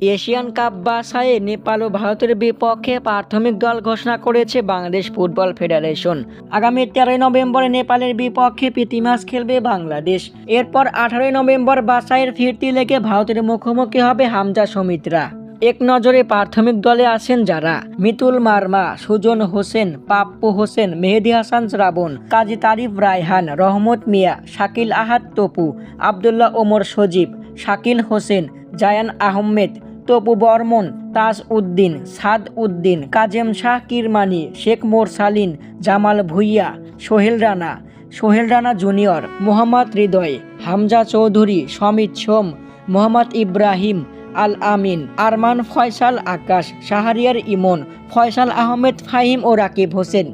Asian cup বাছাইয়ে নেপাল ও ভারতের বিপক্ষে প্রাথমিক দল ঘোষণা করেছে বাংলাদেশ ফুটবল ফেডারেশন। আগামী তেরোই নভেম্বরে নেপালের বিপক্ষে প্রীতি ম্যাচ খেলবে বাংলাদেশ। এরপর আঠারোই নভেম্বর বাছাইয়ের ফিরতি লেগে ভারতের মুখোমুখি হবে হামজা সমিত্রা। এক নজরে প্রাথমিক দলে আছেন যারা? মিতুল মার্মা, সুজন হোসেন, পাপ্পু হোসেন, মেহেদি হাসান শ্রাবণ, কাজী তারিফ রায়হান, রহমত মিয়া, শাকিল আহাদ তপু, আবদুল্লাহ ওমর সজীব, শাকিল হোসেন জায়ান আহমেদ, তপু বর্মন তাজ উদ্দিন, সাদ উদ্দিন, কাজেম শাহ কিরমানি, শেখ মোর মোরসালিন জামাল ভুইয়া, সোহেল রানা সোহেল রানা জুনিয়র, মোহাম্মদ হৃদয়, হামজা চৌধুরী, সমিত সোম, মোহাম্মদ ইব্রাহিম আল আমিন আরমান ফয়সাল আকাশ, শাহরিয়ার ইমন, ফয়সাল আহমেদ ফাহিম ও রাকিব হোসেন।